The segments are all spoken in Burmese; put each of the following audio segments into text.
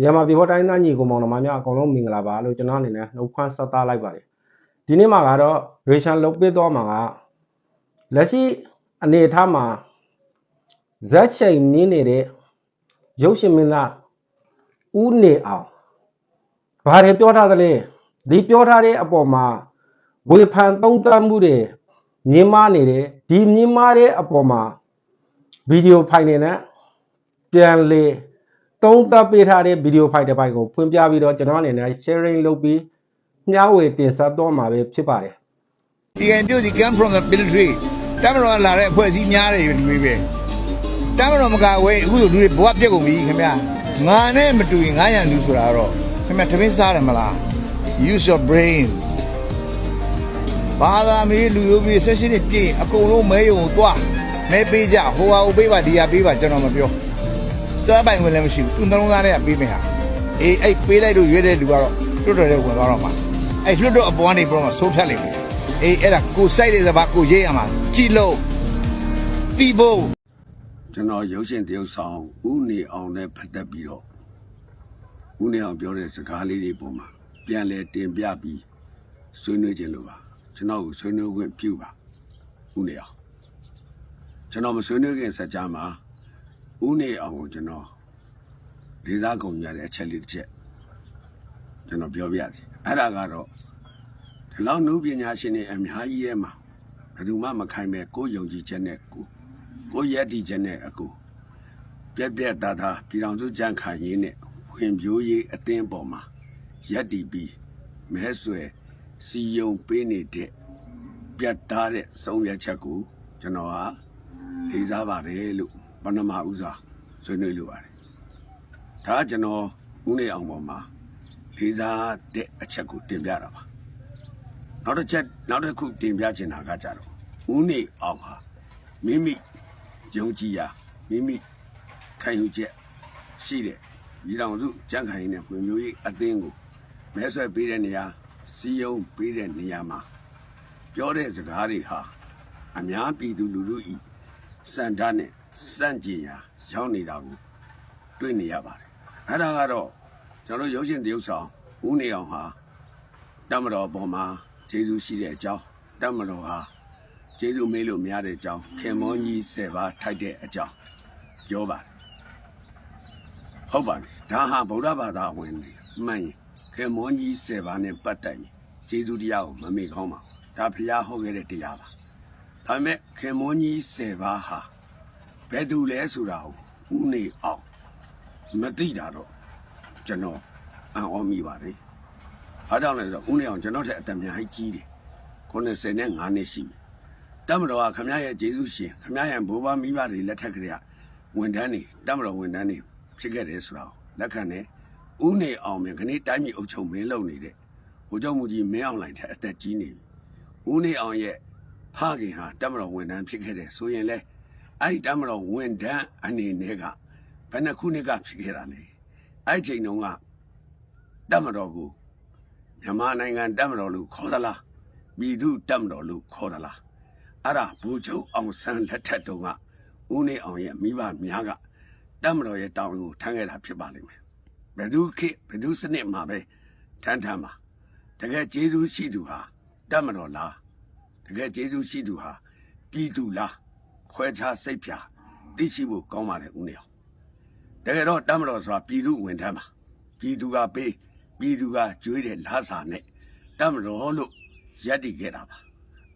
မြန်မာပြည်ပေါ်တိုင်းသားညီကိုမောင်နှမများအကုန်လုံးမင်္ဂလာပါလို့ကျွန်တော်အနေနဲ့နှုတ်ခွန်းဆက်သလိုက်ပါတယ်ဒီနေ့မှာကတော့ရေရှန်လုတ်ပေးသွားမှာကလက်ရှိအနေအထားမှာဇက်ချိန်နင်းနေတဲ့ရုပ်ရှင်မင်းသားဦးနေအောင်ဘာတွေပြောထားသလဲဒီပြောထားတဲ့အပေါ်မှာဝေဖန်သုံးသပ်မှုတွေမြင်မနေတယ်ဒီမြင်မတဲ့အပေါ်မှာဗီဒီယိုဖိုင်နေနဲ့ ပြန်လေသုံးသပ်ပေးထားတဲ့ဗီဒီယိုဖိုင်တစ်ပိုင်ကိုဖွင့်ပြပြီးတော့ကျွန်တော်အနေနဲ့ sharing လုပ်ပြီးမျှဝေတင်ဆက်တော့မှာပဲဖြစ်ပါတယ်ဒီကံပြုတ်စီ come from the military တမတော်ကလာတဲ့အဖွဲ့အစည်းများတယ်လူတွေပဲတမတော်မကဝဲအခုလူတွေဘဝပြက်ကုန်ပြီခင်ဗျာငါနဲ့မတူရင်ငါရန်လူဆိုတာတော့ခင်ဗျာတမင်းစားတယ်မလား use your brain ဘာသာမေးလူရိုးပြီးဆက်ရှင်နေပြည့်ရင်အကုန်လုံးမဲယုံကိုသွားမဲပေးကြဟိုဟာဟိုပေးပါဒီဟာပေးပါကျွန်တော်မပြော သွားပိုင်ဝင်လည်းမရှိဘူးသူနှလုံးသားထဲကပေးမယ်ဟာအေးအဲ့ပေးလိုက်လို့ရွေးတဲ့လူကတော့တွတ်တော်တဲ့ဝင်သွားတော့မှာအဲ့လွတ်တော့အပေါ်ကနေပြတော့မှဆိုးဖြတ်လိမ့်မယ်အေးအဲ့ဒါကိုစိုက်တဲ့စပါးကိုရေးရမှာကြည်လို့တီးဖို့ကျွန်တော်ရုပ်ရှင်တရုပ်ဆောင်ဦးနေအောင်နဲ့ဖတ်တက်ပြီးတော့ဦးနေအောင်ပြောတဲ့စကားလေးတွေပုံမှာပြန်လဲတင်ပြပြီးဆွေးနွေးခြင်းလို့ပါကျွန်တော်ကိုဆွေးနွေးခွင့်ပြုပါဦးနေအောင်ကျွန်တော်မဆွေးနွေးခင်စကြမှာ ဦးနေအောင်ကိုကျွန်တော်လေးစားကုန်ရတဲ့အချက်လေးတစ်ချက်ကျွန်တော်ပြောပြစီအဲ့ဒါကတော့ဒီလောက်နုပညာရှင်တွေအများကြီးရဲ့မှာဘယ်သူမှမခိုင်းပဲကိုယ်ယုံကြည်ချက်နဲ့ကိုယ်ကိုယ့်ရက်တီချက်နဲ့အကူပြက်ပြက်သားသားပြည်တော်စုကြံ့ခိုင်ရေးနဲ့ဝင်ပြိုးရေးအသင်းပေါ်မှာရက်တီပြီးမဲဆွယ်စီယုံပေးနေတဲ့ပြတ်သားတဲ့ဆုံးဖြတ်ချက်ကိုကျွန်တော်ဟာလေးစားပါတယ်လို့ ပဏမဥစားဆွေးနွေးလိုပါတယ်ဒါကကျွန်တော်ဦးနေအောင်ပေါ်မှာလေးစားတဲ့အချက်ကိုတင်ပြတာပါနောက်တစ်ချက်နောက်တစ်ခုတင်ပြချင်တာကကြတော့ဦးနေအောင်ဟာမိမိယုံကြည်ရာမိမိခံယူချက်ရှိတဲ့ဒီတော်စုကြံ့ခိုင်ရေးနဲ့ဖွံ့ဖြိုးရေးအသင်းကိုမဲဆွဲပေးတဲ့နေရာစီယုံပေးတဲ့နေရာမှာပြောတဲ့စကားတွေဟာအများပြည်သူလူထုဤစံဓာတ်နဲ့ စန့်ကျင်ရာရောက်နေတာကိုတွေ့နေရပါတယ်အဲ့ဒါကတော့ကျွန်တော်ရုပ်ရှင်တရုပ်ဆောင်ဦးနေအောင်ဟာတမတော်ပေါ်မှာကျေးဇူးရှိတဲ့အကြောင်းတမတော်ဟာကျေးဇူးမေးလို့မရတဲ့အကြောင်းခင်မွန်ကြီး10ပါးထိုက်တဲ့အကြောင်းပြောပါတယ်ဟုတ်ပါတယ်ဒါဟာဗုဒ္ဓဘာသာဝင်နေမှန်ရင်ခင်မွန်ကြီး10ပါးနဲ့ပတ်သက်ရင်ကျေးဇူးတရားကိုမမေ့ကောင်းပါဘူးဒါဖျားဟောခဲ့တဲ့တရားပါဒါပေမဲ့ခင်မွန်ကြီး10ပါးဟာ ဘယ်သူလဲဆိုတာကိုဦးနေအောင်မသိတာတော့ကျွန်တော်အံ့ဩမိပါတယ်အားကြောင့်လဲဆိုတော့ဦးနေအောင်ကျွန်တော်ထက်အတများကြီးကြီးတယ်90နဲ့5နှစ်ရှိပြီတမတော်ကခမရရဲ့ဂျေစုရှင်ခမရရဲ့ဘိုးဘမိဘတွေလက်ထက်ကလေးကဝန်ထမ်းတွေတမတော်ဝန်ထမ်းတွေဖြစ်ခဲ့တယ်ဆိုတာကိုလက်ခံတယ်ဥနေအောင်မြင်ခဏတိုင်းပြည်အုပ်ချုပ်မင်းလုပ်နေတဲ့ဘိုးချုပ်မူကြီးမင်းအောင်လှိုင်ထက်အသက်ကြီးနေပြီဥနေအောင်ရဲ့ဖခင်ဟာတမတော်ဝန်ထမ်းဖြစ်ခဲ့တယ်ဆိုရင်လေ အဲ့ဒီတမတော်ဝန်ထမ်းအနေနဲ့ကဘယ်နှခုနှစ်ကဖြစ်ခဲ့တာလဲအဲ့ဒီချိန်တုန်းကတမတော်ကိုမြန်မာနိုင်ငံတမတော်လို့ခေါ်သလားပြည်သူတမတော်လို့ခေါ်သလားအဲ့ဒါဘူချုပ်အောင်ဆန်းလက်ထက်တုန်းကဦးနေအောင်ရဲ့မိဘများကတမတော်ရဲ့တောင်းကိုထမ်းခဲ့တာဖြစ်ပါလိမ့်မယ်ဘယ်သူခေတ်ဘယ်သူစနစ်မှာပဲထမ်းထမ်းပါတကယ်ကျေးဇူးရှိသူဟာတမတော်လားတကယ်ကျေးဇူးရှိသူဟာပြည်သူလား ခွဲခြားစိတ်ဖြာသိရှိဖို့ကောင်းပါလေဦးနေအောင်တကယ်တော့တမတော်ဆိုတာပြည်သူဝင်ထမ်းပါပြည်သူကပေးပြည်သူကကြွေးတဲ့လားစာနဲ့တမတော်လို့ရက်တည်ခဲ့တာပါ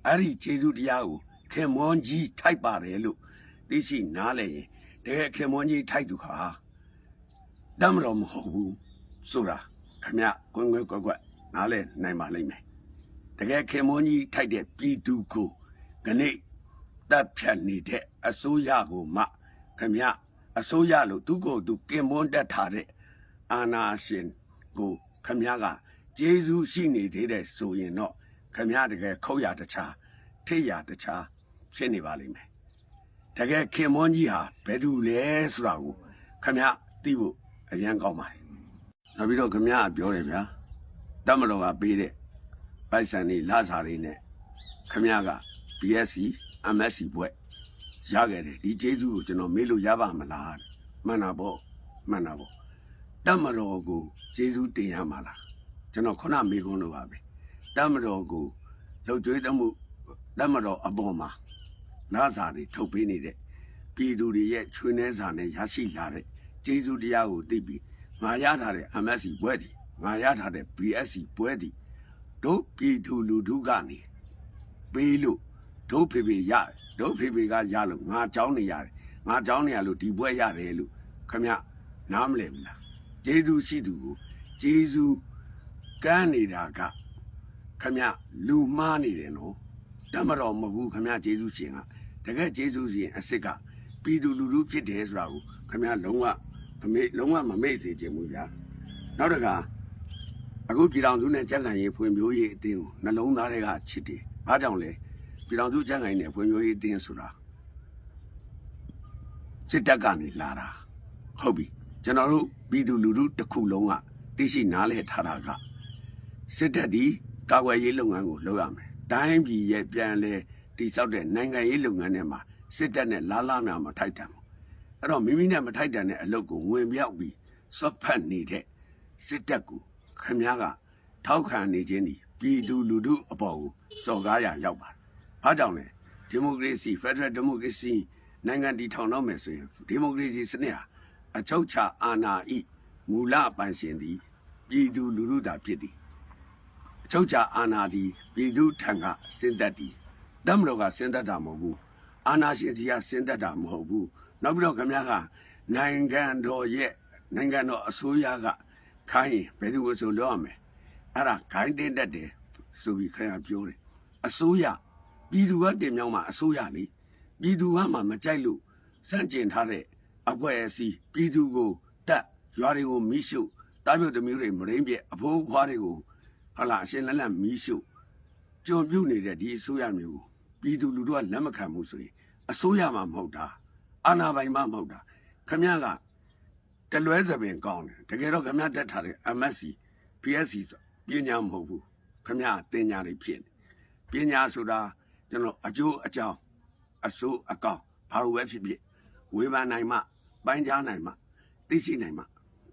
အဲ့ဒီခြေစုတရားကိုခင်မွန်ကြီးထိုက်ပါတယ်လို့သိရှိနားလဲရင်တကယ်ခင်မွန်ကြီးထိုက်သူဟာတမ်းမတော်မဟုတ်ဘူးဆိုတာခမကွင်းကွင်းကွက်ကွက်နားလဲနိုင်ပါလိမ့်မယ်တကယ်ခင်မွန်ကြီးထိုက်တဲ့ပြည်သူကိုခဏိ တပ်ဖြတ်နေတဲ့အစိုးရကိုမှခမအစိုးရလို့သူကိုယ်သူကင်မွန်တက်ထားတဲ့အာနာရှင်ကိုခမကကျေးဇူးရှိနေသေးတယ်ဆိုရင်တော့ခမရတကယ်ခုတ်ရတခြားထိတ်ရတခြားဖြစ်နေပါလိမ့်မယ်တကယ်ခင်မွန်ကြီးဟာဘယ်သူလဲဆိုတာကိုခမရသိဖို့အရန်ကောင်းပါတယ်နောက်ပြီးတော့ခမရကပြောတယ်ဗျာတမတော်ကပေးတဲ့ပိုက်ဆံတွေလစာတွေနဲ့ခမရက BSc MSc ဘွဲ့ရခဲ့တယ်ဒီကျေးဇူးကိုကျွန်တော်မေးလို့ရပါမလားမှန်တာပေါ့မမှန်တာပေါ့တတ်မတော်ကိုကျေးဇူးတင်ရမှာလားကျွန်တော်ခုနမေကွန်းလိုပါပဲတတ်မတော်ကိုလှုပ်ကြွေးတမှုတတ်မတော်အပေါ်မှာနာစာတွေထုတ်ပေးနေတဲ့ပြည်သူတွေရဲ့ချွေးနှဲစာနဲ့ရရှိလာတဲ့ကျေးဇူးတရားကိုသိပြီးငါရထားတဲ့ MSC ဘွဲ့ဒီငါရထားတဲ့ BSC ဘွဲ့ဒီတို့ပြည်သူလူထုကနေပေးလို့ တို့ဖေဖေရတယ်တို့ဖေဖေကရလို့ငါเจ้าနေရတယ်ငါเจ้าနေရလို့ဒီဘွဲ့ရတယ်လို့ခမနားမလဲဘူးလားကျေးဇူးရှိသူကိုကျေးဇူးကမ်းနေတာကခမလူမှားနေတယ်နော်တမတော်မဟုတ်ဘူးခမကျေးဇူးရှင်ကတကယ်ကျေးဇူးရှင်အစ်စ်ကပြည်သူလူထုဖြစ်တယ်ဆိုတာကိုခမလုံးဝမမေ့လုံးဝမမေ့စေချင်ဘူးဗျာနောက်တကအခုပြည်တော်စုနဲ့ကြက်ကန်ရေးဖွံ့ဖြိုးရေးအတင်းကိုနှလုံးသားတွေကချစ်တယ်ဘာကြောင့်လဲ ပြည်တော်စုကြက်ကန်ရေးနဲ့ဖွံ့ဖြိုးရေးအတင်းဆိုတာစစ်တပ်ကနေလာတာဟုတ်ပြီကျွန်တော်တို့ပြည်သူလူထုတစ်ခုလုံးကသိရှိနားလည်ထားတာကစစ်တပ်ဒီကာကွယ်ရေးလုပ်ငန်းကိုလုပ်ရမယ်။တိုင်းပြည်ရဲ့ပြန်လဲတိစောက်တဲ့နိုင်ငံရေးလုပ်ငန်းတွေမှာစစ်တပ်နဲ့လာလာနာမထိုက်တန်ဘူး။အဲ့တော့မိမိနဲ့မထိုက်တန်တဲ့အလုပ်ကိုဝင်ပြောက်ပြီးစော့ဖက်နေတဲ့စစ်တပ်ကိုခမည်းကထောက်ခံနေခြင်းဒီပြည်သူလူထုအပေါ်ကိုစော်ကားရရောက်ပါတယ်။ အားကြောင့်လေဒီမိုကရေစီဖက်ဒရယ်ဒီမိုကရေစီနိုင်ငံတည်ထောင်တော့မယ်ဆိုရင်ဒီမိုကရေစီစနစ်ဟာအချုပ်ချာအာဏာဤမူလပိုင်ရှင်သည်ပြည်သူလူထုသာဖြစ်သည်အချုပ်ချာအာဏာဒီပြည်သူထံကစင်သက်ဒီတမတော်ကစင်သက်တာမဟုတ်ဘူးအာဏာရှင်ကြီးကစင်သက်တာမဟုတ်ဘူးနောက်ပြီးတော့ခမည်းကနိုင်ငံတော်ရဲ့နိုင်ငံတော်အစိုးရကခိုင်းရင်ဘယ်သူကိုဆိုလို့ရမယ်အဲ့ဒါခိုင်းတဲ့တက်တယ်ဆိုပြီးခင်ဗျာပြောတယ်အစိုးရ ပြည်သူကတင်မြောင်းမှာအစိုးရလေပြည်သူကမှမကြိုက်လို့စန့်ကျင်ထားတဲ့အကွက်အစီပြည်သူကိုတက်ရွာတွေကိုမိရှုတားပြုတ်သမီးတွေမရင်းပြအဖိုးဖွားတွေကိုဟာလာအရှင်လက်လက်မီးရှို့ကြုံပြုတ်နေတဲ့ဒီအစိုးရမျိုးကိုပြည်သူလူထုကလက်မခံဘူးဆိုရင်အစိုးရမှမဟုတ်တာအာဏာပိုင်မှမဟုတ်တာခမရကတလွဲစပင်ကောင်းတယ်တကယ်တော့ခမရတက်ထားတဲ့ MSC PSC ဆိုပညာမဟုတ်ဘူးခမရတင်ညာတွေဖြစ်နေပညာဆိုတာ ကျွန်တော်အကျိုးအကြောင်းအဆိုးအကောင်းဘာလို့ပဲဖြစ်ဖြစ်ဝေဖန်နိုင်မှပိုင်းခြားနိုင်မှသိရှိနိုင်မှ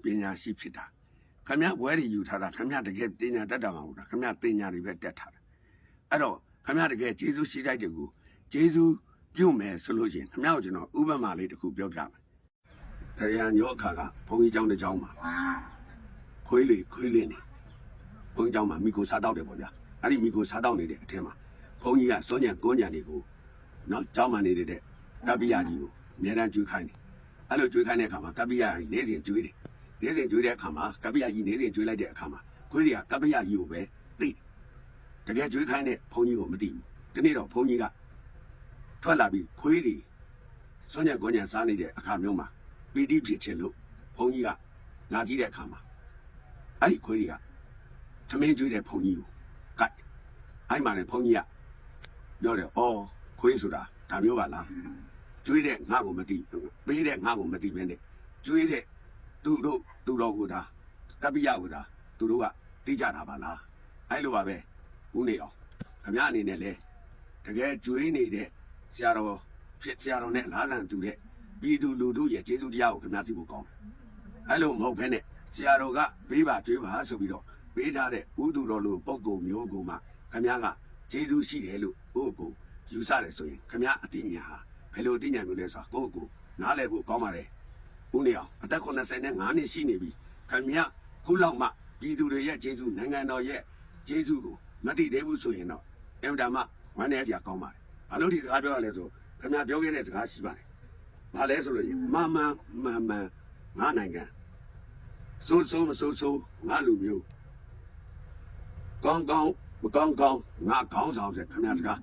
ပညာရှိဖြစ်တာခမရဘွဲတွေယူထားတာခမရတကယ်တင်ညာတက်တာမဟုတ်တာခမရတင်ညာတွေပဲတက်ထားတာအဲ့တော့ခမရတကယ်ဂျေဇုရှိတိုက်တယ်ကိုဂျေဇုပြုတ်မယ်ဆိုလို့ရှိရင်ခမရကိုကျွန်တော်ဥပမာလေးတစ်ခုပြောပြမယ်။တရားညောအခါကဘုန်းကြီးကျောင်းတစ်ကျောင်းမှာခွေးလေးခွေးလေးနေဘုန်းကြီးကျောင်းမှာမိကိုစားတောက်တယ်ပေါ့ဗျာ။အဲ့ဒီမိကိုစားတောက်နေတဲ့အထက်မှာ ဘုန်းကြီးကစောညံကိုညံတွေကိုနော်ကျောင်းမှာနေတဲ့ကပ္ပိယကြီးကိုအများတန်းကျွေးခိုင်းတယ်။အဲ့လိုကျွေးခိုင်းတဲ့အခါမှာကပ္ပိယကြီးနေစဉ်ကျွေးတယ်။နေစဉ်ကျွေးတဲ့အခါမှာကပ္ပိယကြီးနေစဉ်ကျွေးလိုက်တဲ့အခါမှာခွေးတွေကကပ္ပိယကြီးကိုပဲသိတယ်တကယ်ကျွေးခိုင်းတဲ့ဘုန်းကြီးကိုမသိဘူးဒီနေ့တော့ဘုန်းကြီးကထွက်လာပြီးခွေးတွေစွန့်ညံကွန်ညံစားနေတဲ့အခါမျိုးမှာပီတိဖြစ်ခြင်းလို့ဘုန်းကြီးကလာကြည့်တဲ့အခါမှာအဲ့ဒီခွေးတွေကသမင်းကျွေးတဲ့ဘုန်းကြီးကိုကတ်အဲ့မှာလည်းဘုန်းကြီးက ပြောတယ်အော်ခွေးဆိုတာဒါမျိုးပါလားကျွေးတဲ့ငါ့ကိုမသိဘူးပေးတဲ့ငါ့ကိုမသိဘဲနဲ့ကျွေးတဲ့သူတို့သူတော်ကိုဒါကပ္ပိယကိုဒါသူတို့ကတိကြတာပါလားအဲ့လိုပါပဲဦးနေအောင်ခမရအနေနဲ့လဲတကယ်ကျွေးနေတဲ့ဆရာတော်ဖြစ်ဆရာတော်နဲ့လားလန်တူတဲ့ပြည်သူလူထုရဲ့ကျေးဇူးတရားကိုခမရသိဖို့ကောင်းတယ်အဲ့လိုမဟုတ်ဘဲနဲ့ဆရာတော်ကပေးပါကျွေးပါဆိုပြီးတော့ပေးထားတဲ့ဥသူတော်လိုပုံကုမျိုးကိုမှခမရက ကျေးဇူးရှိတယ်လို့ကိုယ့်ကိုယူဆတယ်ဆိုရင်ခမရအတိညာဟာဘယ်လိုအတိညာမျိုးလဲဆိုတာကိုယ့်ကိုနားလည်ဖို့ကောင်းပါတယ်ဦးနေအောင်အသက်85နှစ်ရှိနေပြီခင်ဗျခုလောက်မှပြည်သူတွေရဲ့ကျေးဇူးနိုင်ငံတော်ရဲ့ကျေးဇူးကိုမသိသေးဘူးဆိုရင်တော့အင်တာမဝမ်းနေစရာကောင်းပါတယ်ဘာလို့ဒီစကားပြောရလဲဆိုခင်ဗျပြောခဲ့တဲ့စကားရှိပါတယ်ဘာလဲဆိုလို့ရင်မမန်မန်မန်ငါနိုင်ငံစိုးစိုးမစိုးစိုးငါလူမျိုးကောင်းကောင်း မကောင်းကောင်းငါခေါင်းဆောင်တဲ့ခင်ဗျစကား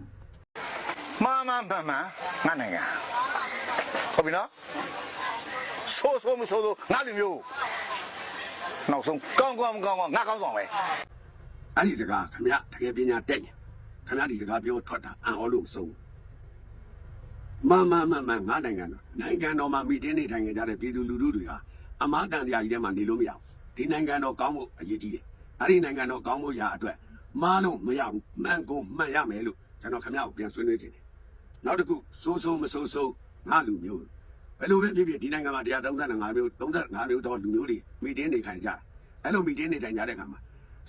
မှန်မှန်မှန်မှန်ငါနိုင်ငံဟုတ်ပြီနော်ဆိုးဆိုးမဆိုးဆိုးငါလူမျိုးနောက်ဆုံးကောင်းကောင်းမကောင်းကောင်းငါကောင်းဆောင်ပဲအဲ့ဒီစကားခင်ဗျတကယ်ပညာတက်ရင်ခင်ဗျဒီစကားပြောထွက်တာအံ့ဩလို့မဆုံးမမမမငါနိုင်ငံတော်နိုင်ငံတော်မှာမိတင်းနေထိုင်ကြတဲ့ပြည်သူလူထုတွေဟာအမားတန်တရားကြီးထဲမှာနေလို့မရဘူးဒီနိုင်ငံတော်ကောင်းဖို့အရေးကြီးတယ်အဲ့ဒီနိုင်ငံတော်ကောင်းဖို့ရာအတွက် မားလို့မရဘူးမှန်ကိုမှန်ရမယ်လို့ကျွန်တော်ခင်ဗျကိုပြန်ဆွေးနွေးခြင်းတယ်နောက်တစ်ခုစိုးစိုးမစိုးစိုးငါလူမျိုးဘယ်လိုပဲဖြစ်ဖြစ်ဒီနိုင်ငံမှာတရား35မျိုး35မျိုးတော့လူမျိုးတွေမီတင်းနေထိုင်ကြတယ်အဲ့လိုမီတင်းနေထိုင်ကြတဲ့အခါမှာ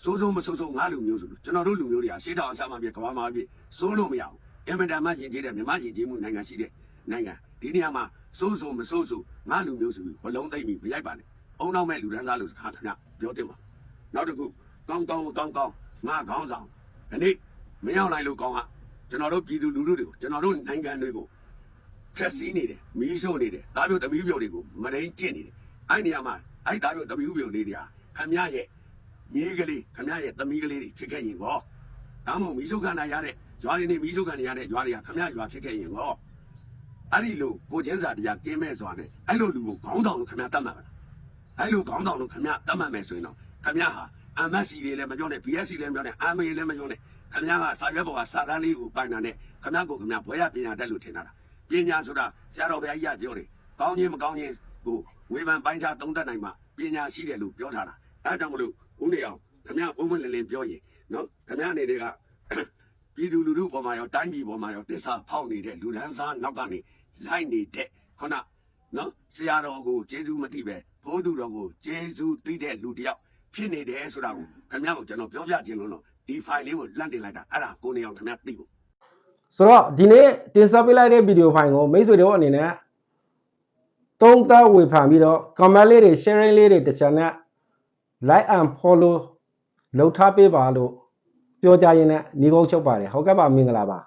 စိုးစိုးမစိုးစိုးငါလူမျိုးဆိုလို့ကျွန်တော်တို့လူမျိုးတွေကရှေ့တောင်အဆမ်းမပြကဘာမှပြစိုးလို့မရဘူးအင်မတန်မှယဉ်ကျေးတဲ့မြမယဉ်ကျေးမှုနိုင်ငံရှိတဲ့နိုင်ငံဒီနေရာမှာစိုးစိုးမစိုးစိုးငါလူမျိုးဆိုပြီးဘလုံးသိမ့်ပြီးမရိုက်ပါနဲ့အုံနောက်မဲ့လူဒန်းစားလို့စကားခင်ဗျပြောတင်ပါနောက်တစ်ခုကောင်းကောင်းကောင်းကောင်း ငါခေါင်းဆောင်ဒီနေ့မရောက်နိုင်လို့ကောင်းဟာကျွန်တော်တို့ပြည်သူလူထုတွေကိုကျွန်တော်တို့နိုင်ငံတွေကိုဖြက်စီးနေတယ်မီးရှို့နေတယ်ဒါမျိုးတမီးပြုံတွေကိုမရင်းကျင့်နေတယ်အဲ့နေရာမှာအဲ့ဒါမျိုးတမီးပြုံလေးတွေဟာခမရရဲ့မြေးကလေးခမရရဲ့တမီးကလေးတွေဖြစ်ခဲ့ရင်ကောဒါမှမဟုတ်မီးရှို့ခံရတဲ့ရွာတွေနေမီးရှို့ခံရတဲ့ရွာတွေကခမရရွာဖြစ်ခဲ့ရင်ကောအဲ့ဒီလိုကိုချင်းစာတရားကင်းမဲ့စွာနဲ့အဲ့လိုလူကိုခေါင်းတောင်လို့ခမရတတ်မှတ်ပါလားအဲ့လိုခေါင်းတောင်လို့ခမရတတ်မှတ်မယ်ဆိုရင်တော့ခမရဟာ MSC တွေလည်းမပြောနဲ့ BSC လည်းမပြောနဲ့ MA လည်းမပြောနဲ့ခမရကစာရွက်ပေါ်ကစာတန်းလေးကိုပိုင်တာနဲ့ခမရကိုခမရဘွဲရပညာတတ်လို့ထင်တာလားပညာဆိုတာဆရာတော်ဘုရားကြီးကပြောတယ်။ကောင်းခြင်းမကောင်းခြင်းကိုဝေဖန်ပိုင်းခြားသုံးသပ်နိုင်မှပညာရှိတယ်လို့ပြောထားတာ။အဲဒါကြောင့်မလို့ဦးနေအောင်ခမရဘုံမလင်းလင်းပြောရင်နော်ခမရအနေနဲ့ကပြည်သူလူထုပေါ်မှာရောတိုင်းပြည်ပေါ်မှာရောတစ္ဆာဖောက်နေတဲ့လူဒန်းစားနောက်ကနေလိုက်နေတဲ့ခုနနော်ဆရာတော်ကိုကျေးဇူးမသိပဲဘိုးသူတော်ကိုကျေးဇူးသိတဲ့လူတစ်ယောက် ဖြစ်နေတယ်ဆိုတာကိုခမရကိုကျွန်တော်ပြောပြခြင်းလို့တော့ဒီ file လေးကိုလန့်တင်လိုက်တာအဲ့ဒါကိုနေအောင်ခမရသိဖို့ဆိုတော့ဒီနေ့တင်ဆက်ပေးလိုက်တဲ့ဗီဒီယိုဖိုင်ကိုမိတ်ဆွေတို့အနေနဲ့သုံးသပ်ဝေဖန်ပြီးတော့ comment လေးတွေ sharing လေးတွေတစ်ချက်နဲ့ like and follow လုပ်ထားပေးပါလို့ပြောကြရင်းနဲ့ညီကုန်းချုပ်ပါတယ်ဟုတ်ကဲ့ပါမင်္ဂလာပါ